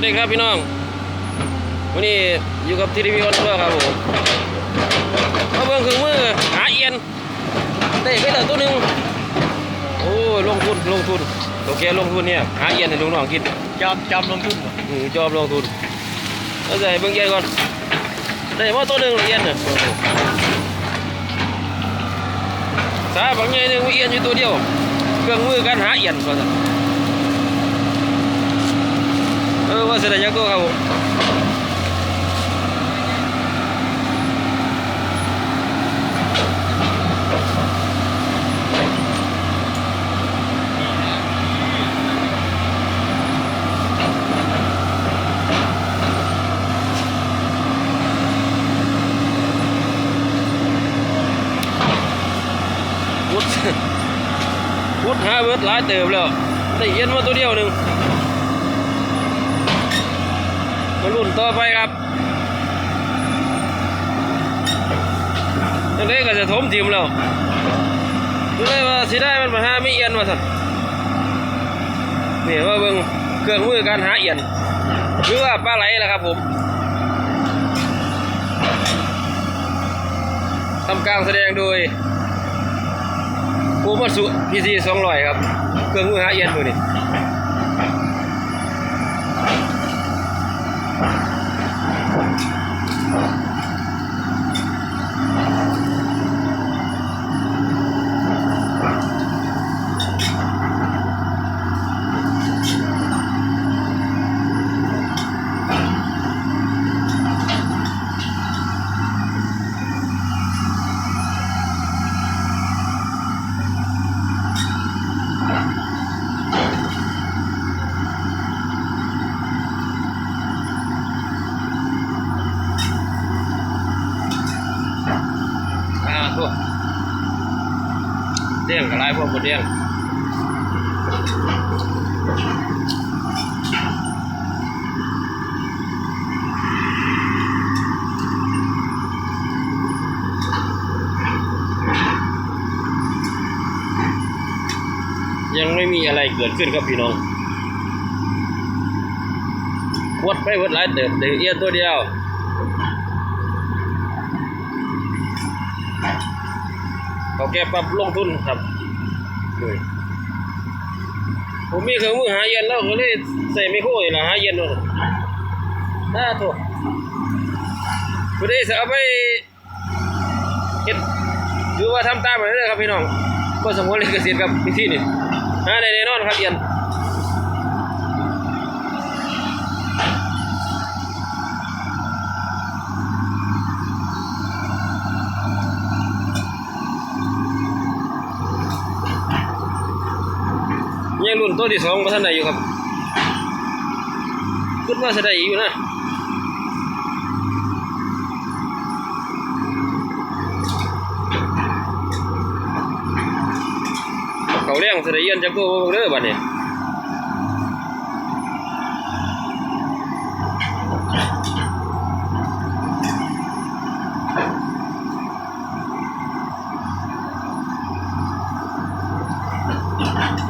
วัสดีครับพี่น้อง วันนี้อยู่กับทีวีออนทัวร์ครับผมมาเบิ่งเครื่องมือหาเอียนได้ไปแล้วตัวหนึ่งโอ้ยลงทุนลงทุนตัวแกลงทุนเนี่ยหาเอียนให้ลุงน้องกินจอมจอมลงทุนบ่อืมจอบลงทุนแล้วใส่เบิ่งเอียนก่อนได้มาตัวหนึ่งเอียนน่ะสาบางใหญ่หนึ่งมีเอียนอยู่ตัวเดียว เครื่องมือการหาเอียนก่อน เออว่าเสร็จแล้วยังตัวครับผมพุดพุดหาเบิดหลายเติบแล้วได้เย็นมาตัวเดียวหนึ่ง มารุ่นต่อไปครับจังได้ก็จะถมทีมแล้วดูเลยว่าสิได้มันมาหาไม่เอียนมาสั่นนี่ว่าเบิ่งเครื่องมือการหาเอียน หรือว่าปลาไหลล่ะครับผมทำการแสดงโดยกูมาสุพีซีสองร้อยครับ เครื่องมือหาเอียนตัวนี้ อ่า กลายพวกหมดเดี้ยงยังไม่มีอะไรเกิดขึ้นครับพี่น้องวดไปวดหลายเติบเดี๋ยวเอียตัวเดียวเขาแก้ปรับลงทุนครับ ผมมีเครื่องมือหาเย็นแล้วก็เลยใส่ไมโครนี่ล่ะหาเย็นนู่นน่าโถูกพอดีจะเอาไปเฮ็ดหรือว่าทำตามไปเลยครับพี่น้องก็สมควรเลยกสิทธิ์ครับพี่ที่นี่หาได้แน่นอนครับเย็น ยังรุ่นตัวที่สองมาท่านใดอยู่ครับคิดว่าจะได้อีกอยู่นะเขาเลี้ยงเสด็จเย็นจากตัวเด้อบัดนี้ถ้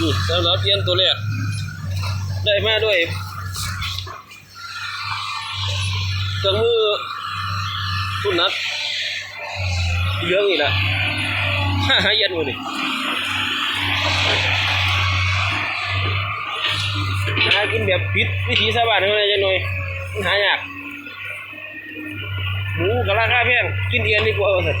นี่สำหรับเย็นตัวแรกได้มาด้วยเครื่องมือทุนนัดเหลืองอีกแล้วฮ่าฮ่าเย็นหมดนี่หากินแบบผิดวิถีชาวบ้านเขาเลยจังหน่อยมันหายากหมูกับราคาแพงกินเอียนดีกว่าเอาเถอะ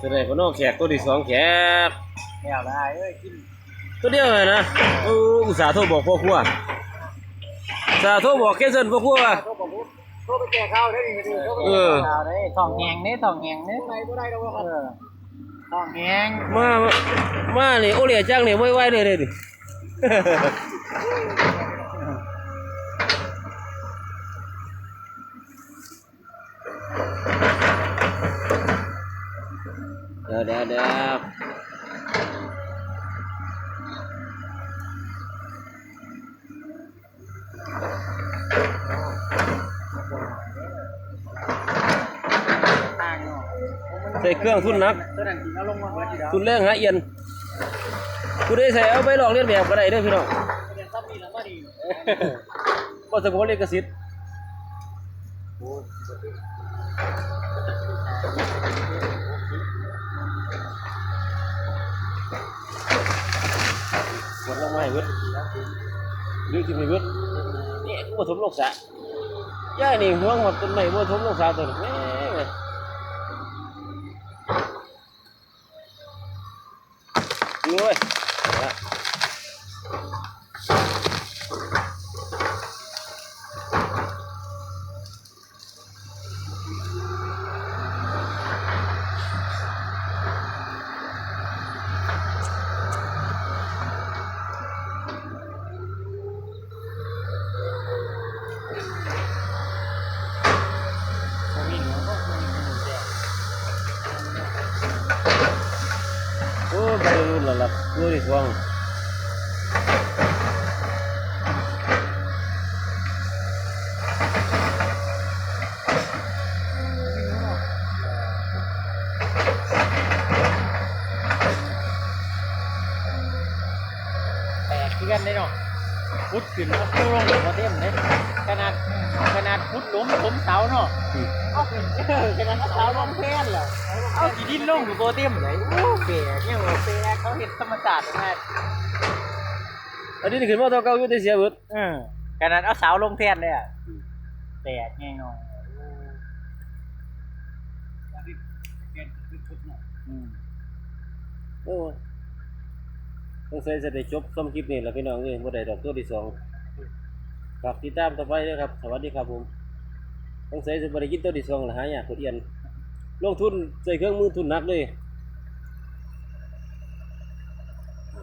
จะได้พนอกแขกตัวที่สองแขกแล้วได้เอ้ยกินตัวเดียวเลยนะโอ้อุตส่าห์โทรบอกพ่อครัวอุตส่าห์โทรบอกแกเซินพ่อครัวว่าโทรบอกว่าโทรไปแจกข้าวได้ดิโทรไปเอแจอกข้าวได้ทองแหงนี่ทองแหงนี่ไปบ่ได้ดอกว่าเออทองแหงมามานี่โอเลียจังนี่ไว้ๆเลยเลยดิ เดี๋ยวเดี๋ยวเดี๋ยวทางเนาะใส่เครื่องทุนหนักตัวนั้นกินเอาลงมาเบิดทีเดียวทุนแรงฮะเอียนกูได้ใส่เอาไปลองเลียนแบบก็ได้เด้อพี่น้องเรียนซับนี่แล้วมาดีบ่สมควรลิขสิทธิ์ กดลงมาให้เวิดดึงขึ้นไปเวิดนี่กูบ่ถมลงส ละตัวที่สองแตกคือกันได้เนาะ พุดขึ้นมาตู้ลงมาเต็มเลยขนาดขนาดพุดล้มล้มเสาเนาะเอาเออขนาดเสาลงแพนเหรอเอาสีดินลงอยู่โปรเต็มเลยโอ้เก๋เนี่ยโอ้เก๋เขาเห็นธรรมศาสตร์มากอันนี้นี่ขึ้นมาเท่าเก่าอยู่แต่เสียเบิดเออขนาดเอาเสาลงแทนเลยอะแตกแน่นอนอืมโอ้ ต้องใส่จะได้จบส้มคลิปนี่แหละพี่น้องเลยบ่ได้ดอกตัวที่สองฝากติดตามต่อไปด้วยครับ สวัสดีครับผมต้องใส่จะบ่ได้กินตัวที่สองละหายากกดเอียนลงทุนใส่เครื่องมือทุนนักเลย